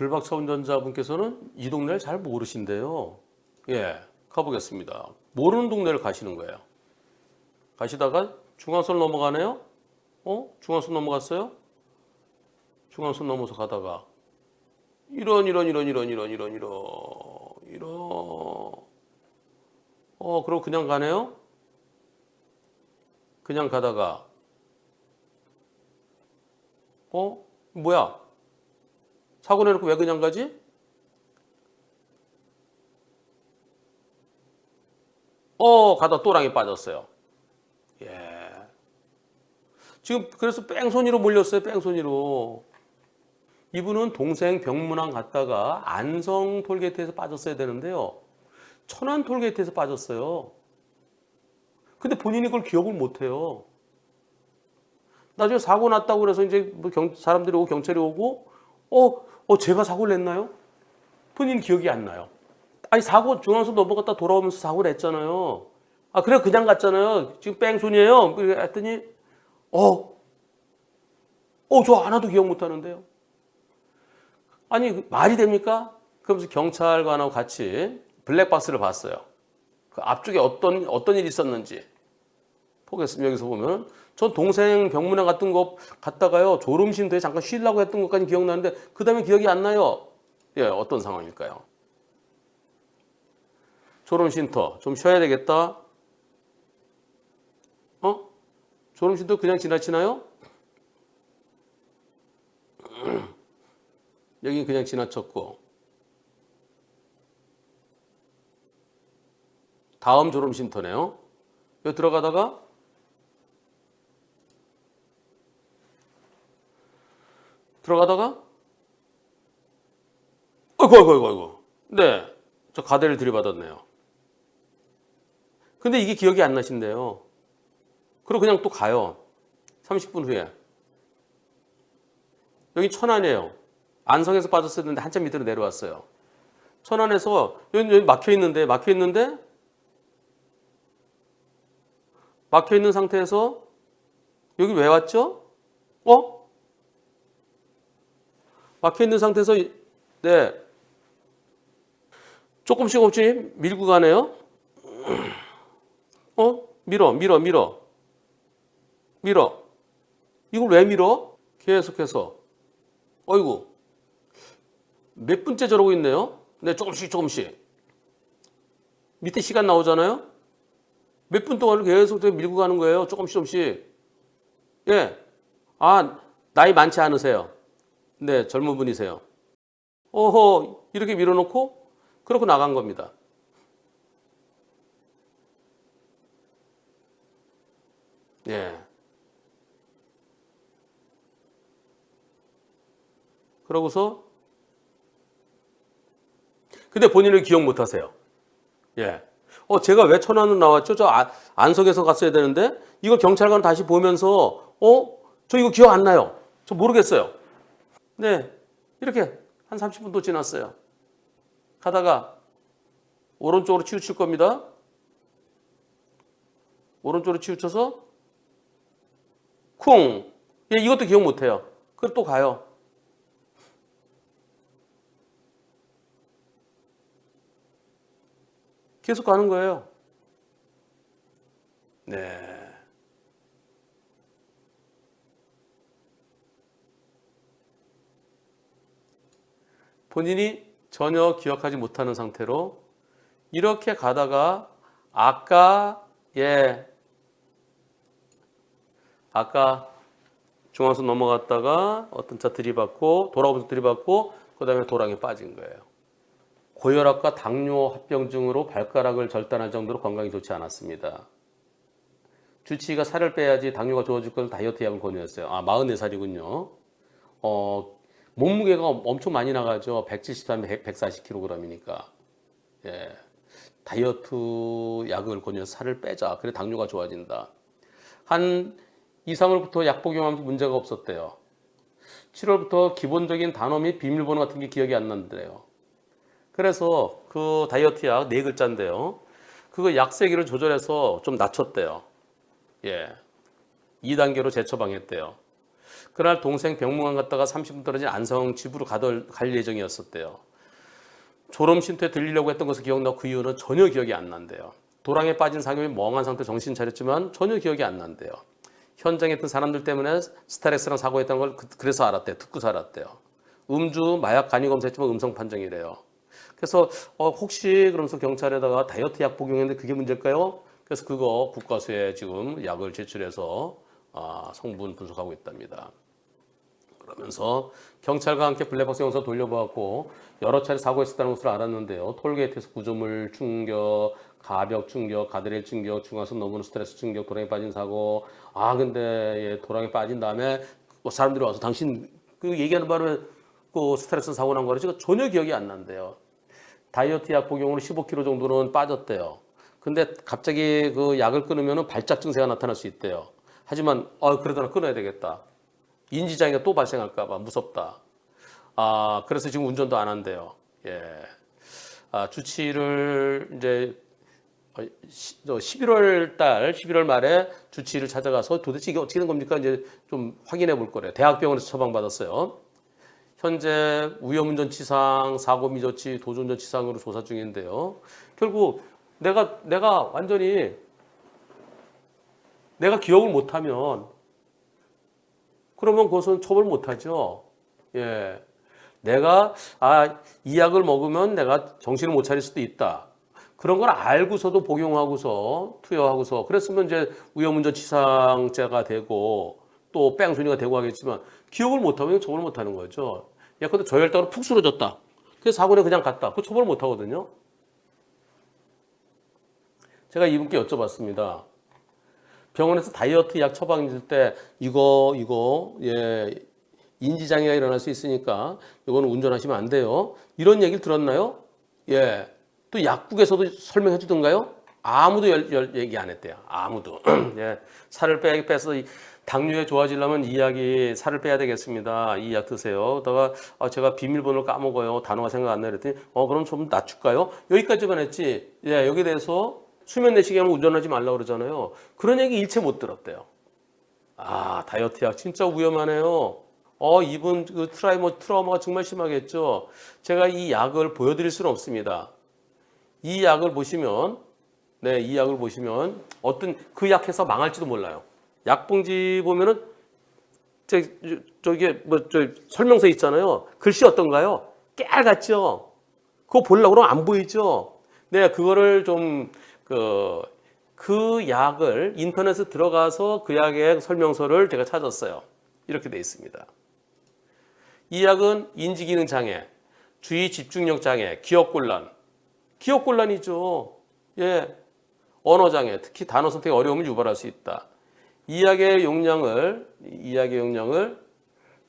불박차 운전자분께서는 이 동네를 잘 모르신대요. 예, 가보겠습니다. 모르는 동네를 가시는 거예요. 가시다가 중앙선 넘어가네요. 어? 중앙선 넘어갔어요? 중앙선 넘어서 가다가 이런 이런 이런 이런 이런 이런 이런 이런 어 그럼 그냥 가네요? 그냥 가다가 어 뭐야 사고 내놓고 왜 그냥 가지? 어 가다 또랑이 빠졌어요. 예. 지금 그래서 뺑소니로 몰렸어요. 뺑소니로. 이분은 동생 병문안 갔다가 안성 톨게이트에서 빠졌어야 되는데요. 천안 톨게이트에서 빠졌어요. 근데 본인이 그걸 기억을 못 해요. 나중에 사고 났다고 그래서 이제 뭐 경, 사람들이 오고 경찰이 오고 어, 어 제가 사고를 냈나요? 본인 기억이 안 나요. 아니 사고 중앙선 넘어갔다 돌아오면서 사고를 했잖아요. 아 그래 그냥 갔잖아요. 지금 뺑소니예요. 했더니 어, 어 저 하나도 기억 못 하는데요. 아니 그 말이 됩니까? 그러면서 경찰관하고 같이 블랙박스를 봤어요. 그 앞쪽에 어떤 어떤 일이 있었는지 보겠습니다. 여기서 보면 전 동생 병문안 갔던 거 갔다가요 졸음쉼터에 잠깐 쉬려고 했던 것까지 기억나는데 그 다음에 기억이 안 나요. 예, 어떤 상황일까요? 졸음쉼터 좀 쉬어야 되겠다. 어? 졸음쉼터 그냥 지나치나요? 여기 그냥 지나쳤고 다음 졸음쉼터네요. 여기 들어가다가 들어가다가 어이구 어이구 어이구 어이구 네, 저 가대를 들이받았네요. 근데 이게 기억이 안 나신대요. 그리고 그냥 또 가요. 30분 후에. 여기 천안이에요. 안성에서 빠졌었는데 한참 밑으로 내려왔어요. 천안에서 여기, 여기 막혀 있는데 막혀 있는데 막혀 있는 상태에서 여기 왜 왔죠? 어? 막혀 있는 상태에서 네 조금씩 조금씩 밀고 가네요. 어? 밀어, 밀어, 밀어, 밀어. 이걸 왜 밀어? 계속해서. 어이구. 몇 분째 저러고 있네요. 네, 조금씩 조금씩. 밑에 시간 나오잖아요. 몇 분 동안 계속 밀고 가는 거예요. 조금씩 조금씩. 예. 아, 나이 많지 않으세요. 네, 젊은 분이세요. 어허, 이렇게 밀어놓고, 그러고 나간 겁니다. 예. 그러고서 근데 본인을 기억 못 하세요. 예. 어, 제가 왜 천안으로 나왔죠? 저 안- 안석에서 갔어야 되는데 이거 경찰관 다시 보면서 어? 저 이거 기억 안 나요. 저 모르겠어요. 네. 이렇게 한 30분도 지났어요. 가다가 오른쪽으로 치우칠 겁니다. 오른쪽으로 치우쳐서 쿵. 예, 이것도 기억 못 해요. 그리고 또 가요. 계속 가는 거예요. 네. 본인이 전혀 기억하지 못하는 상태로 이렇게 가다가 아까 예 아까 중앙선 넘어갔다가 어떤 차 들이받고 돌아오면서 들이받고 그 다음에 도랑에 빠진 거예요. 고혈압과 당뇨 합병증으로 발가락을 절단할 정도로 건강이 좋지 않았습니다. 주치의가 살을 빼야지 당뇨가 좋아질 걸 다이어트 약을 권유했어요. 아, 44살이군요. 어, 몸무게가 엄청 많이 나가죠. 173, 140kg이니까. 예. 다이어트 약을 권유해서 살을 빼자. 그래 당뇨가 좋아진다. 한 2, 3월부터 약 복용하면서 문제가 없었대요. 7월부터 기본적인 단어 및 비밀번호 같은 게 기억이 안 난대요. 그래서 그 다이어트 약 네 글자인데요. 그거 약 세기를 조절해서 좀 낮췄대요. 예. 2단계로 재처방했대요. 그 그날 동생 병문안 갔다가 30분 떨어진 안성 집으로 가덜, 갈 예정이었었대요. 졸음 쉼터에 들리려고 했던 것을 기억나고 그 이유는 전혀 기억이 안 난대요. 도랑에 빠진 상임이 멍한 상태 정신 차렸지만 전혀 기억이 안 난대요. 현장에 있던 사람들 때문에 스트레스랑 사고했다는 걸 그- 그래서 알았대요. 듣고 살았대요. 음주, 마약 간이 검사했지만 음성 판정이래요. 그래서 어, 혹시 그러면서 경찰에다가 다이어트 약 복용했는데 그게 문제일까요? 그래서 그거 국과수에 지금 약을 제출해서 아, 성분 분석하고 있답니다. 그러면서 경찰과 함께 블랙박스 영상 돌려보았고 여러 차례 사고했었다는 것을 알았는데요. 톨게이트에서 구조물 충격, 가벽 충격, 가드레일 충격, 중앙선 넘는 스트레스 충격, 도랑에 빠진 사고. 아 근데 예, 도랑에 빠진 다음에 뭐 사람들이 와서 당신 그 얘기하는 바람에 그 스트레스 사고 난 거를 제가 전혀 기억이 안 난대요. 다이어트 약 복용으로 15kg 정도는 빠졌대요. 근데 갑자기 그 약을 끊으면 발작 증세가 나타날 수 있대요. 하지만 아 그러다 나 끊어야 되겠다. 인지장애가 또 발생할까봐 무섭다. 아 그래서 지금 운전도 안 한대요. 예. 아, 주치의를 이제 11월 달 11월 말에 주치의를 찾아가서 도대체 이게 어떻게 된 겁니까? 이제 좀 확인해 볼 거래요. 대학병원에서 처방받았어요. 현재 위험운전치상, 사고미조치, 도주운전치상으로 조사 중인데요. 결국 내가 내가 완전히 내가 기억을 못하면 그러면 그것은 처벌 못하죠. 예, 내가 아 이 약을 먹으면 내가 정신을 못 차릴 수도 있다. 그런 걸 알고서도 복용하고서 투여하고서 그랬으면 이제 위험운전치상죄가 되고 또 뺑소니가 되고 하겠지만 기억을 못하면 처벌 못하는 거죠. 야, 근데 저혈당으로 푹 쓰러졌다. 그래서 사고에 그냥 갔다. 그 처벌 못하거든요. 제가 이분께 여쭤봤습니다. 병원에서 다이어트 약 처방 줄 때 이거 이거 예 인지 장애가 일어날 수 있으니까 이거는 운전하시면 안 돼요. 이런 얘기를 들었나요? 예. 또 약국에서도 설명해 주던가요? 아무도 열, 열, 얘기 안 했대요. 아무도. 예. 살을 빼, 빼서 이 당뇨에 좋아지려면 이 약이 살을 빼야 되겠습니다. 이 약 드세요. 그러다가 아, 제가 비밀번호를 까먹어요. 단어가 생각 안 나요. 그랬더니 어 그럼 좀 낮출까요? 여기까지만 했지. 예, 여기 대해서 수면 내시계 하면 운전하지 말라 그러잖아요. 그런 얘기 일체 못 들었대요. 아 다이어트 약 진짜 위험하네요. 어 이분 그 트라이머 트라우마가 정말 심하겠죠. 제가 이 약을 보여드릴 수는 없습니다. 이 약을 보시면 네, 이 약을 보시면 어떤 그 약해서 망할지도 몰라요. 약봉지 보면은 저, 저기 뭐 저 설명서 있잖아요. 글씨 어떤가요? 깨알 같죠. 그거 보려고 그러면 안 보이죠. 네, 그거를 좀 그, 그 약을 인터넷에 들어가서 그 약의 설명서를 제가 찾았어요. 이렇게 돼 있습니다. 이 약은 인지기능 장애, 주의 집중력 장애, 기억곤란, 기억곤란이죠. 예, 언어장애, 특히 단어 선택 어려움을 유발할 수 있다. 이 약의 용량을 이 약의 용량을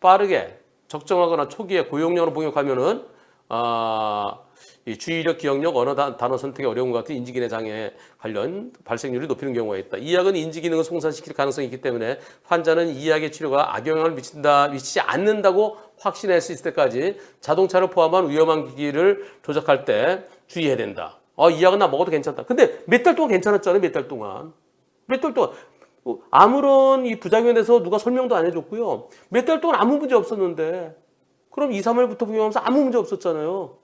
빠르게 적정하거나 초기에 고용량으로 복용하면은 아, 이 주의력, 기억력, 언어 단- 단어 선택의 어려움 같은 인지기능 장애 관련 발생률이 높이는 경우가 있다. 이 약은 인지기능을 송산시킬 가능성이 있기 때문에 환자는 이 약의 치료가 악영향을 미친다, 미치지 않는다고 확신할 수 있을 때까지 자동차를 포함한 위험한 기기를 조작할 때 주의해야 된다. 어, 이 약은 나 먹어도 괜찮다. 근데 몇 달 동안 괜찮았잖아요. 몇 달 동안. 몇 달 동안. 어, 아무런 이 부작용에 대해서 누가 설명도 안 해줬고요. 몇 달 동안 아무 문제 없었는데. 그럼 2, 3월부터 복용하면서 아무 문제 없었잖아요.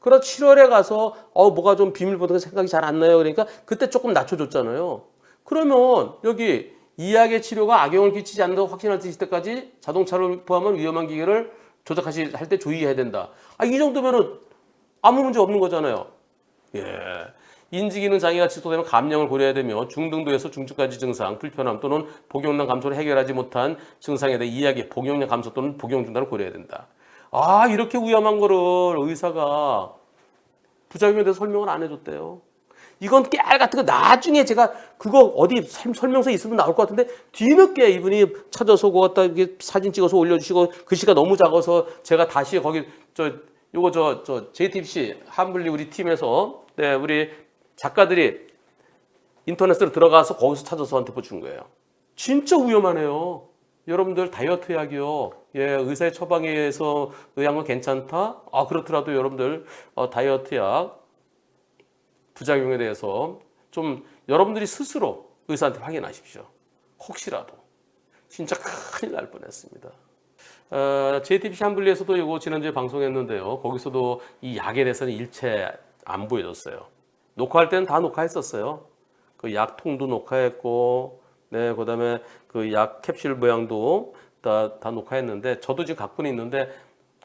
그러다 7월에 가서 어 뭐가 좀 비밀번호가 생각이 잘 안 나요. 그러니까 그때 조금 낮춰줬잖아요. 그러면 여기 이 약의 치료가 악영을 끼치지 않는다고 확신할 수 있을 때까지 자동차를 포함한 위험한 기계를 조작하실 할 때 주의해야 된다. 아, 이 정도면은 아무 문제 없는 거잖아요. 예. 인지기능 장애가 지속되면 감량을 고려해야 되며 중등도에서 중증까지 증상, 불편함 또는 복용량 감소를 해결하지 못한 증상에 대해 이야기, 복용량 감소 또는 복용 중단을 고려해야 된다. 아, 이렇게 위험한 거를 의사가 부작용에 대해서 설명을 안 해줬대요. 이건 깨알 같은 거 나중에 제가 그거 어디 설- 설명서 있으면 나올 것 같은데 뒤늦게 이분이 찾아서 그거 갖다 이렇게 사진 찍어서 올려주시고 글씨가 너무 작아서 제가 다시 거기 저 요거 저 저 JTBC 한블리 우리 팀에서 네 우리 작가들이 인터넷으로 들어가서 거기서 찾아서 저한테 보준 거예요. 진짜 위험하네요. 여러분들 다이어트 약이요. 예, 의사의 처방에 의해서 의약은 괜찮다. 아 그렇더라도 여러분들 어, 다이어트 약 부작용에 대해서 좀 여러분들이 스스로 의사한테 확인하십시오. 혹시라도 진짜 큰일 날 뻔했습니다. 어, JTBC 한블리에서도 이거 지난주에 방송했는데요. 거기서도 이 약에 대해서는 일체 안 보여줬어요. 녹화할 때는 다 녹화했었어요. 그 약통도 녹화했고, 네, 그 다음에 그 약 캡슐 모양도 다, 다 녹화했는데 저도 지금 갖고는 있는데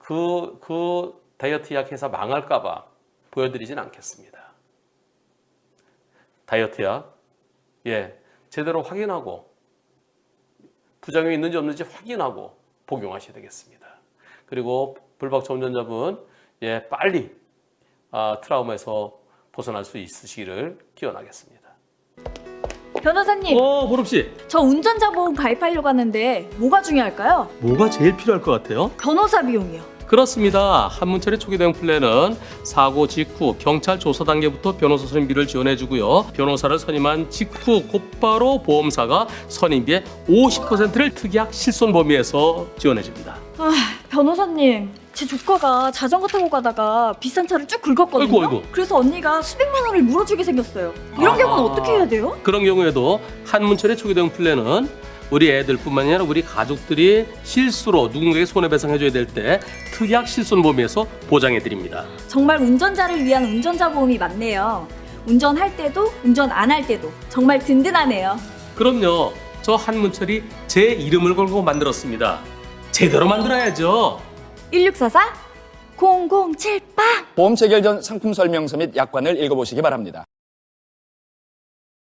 그, 그 다이어트 약 회사 망할까봐 보여드리진 않겠습니다. 다이어트 약, 예, 제대로 확인하고 부작용이 있는지 없는지 확인하고 복용하셔야 되겠습니다. 그리고 불박차 운전자분, 예, 빨리 아, 트라우마에서 벗어날 수 있으시기를 기원하겠습니다. 변호사님, 어, 보름 씨, 저 운전자 보험 가입하려고 하는데 뭐가 중요할까요? 뭐가 제일 필요할 것 같아요? 변호사 비용이요. 그렇습니다. 한문철의 초기 대응 플랜은 사고 직후 경찰 조사 단계부터 변호사 선임비를 지원해주고요. 변호사를 선임한 직후 곧바로 보험사가 선임비의 50%를 특약 실손 범위에서 지원해줍니다. 아, 변호사님, 제 조카가 자전거 타고 가다가 비싼 차를 쭉 긁었거든요. 아이고, 아이고. 그래서 언니가 수백만 원을 물어주게 생겼어요. 이런 아. 경우는 어떻게 해야 돼요? 그런 경우에도 한문철의 초기 대응 플랜은 우리 애들뿐만 아니라 우리 가족들이 실수로 누군가에게 손해배상해줘야 될 때 특약 실손 범위에서 보장해 드립니다. 정말 운전자를 위한 운전자 보험이 맞네요. 운전할 때도 운전 안 할 때도 정말 든든하네요. 그럼요. 저 한문철이 제 이름을 걸고 만들었습니다. 제대로 만들어야죠. 1644 0078 보험 체결 전 상품 설명서 및 약관을 읽어보시기 바랍니다.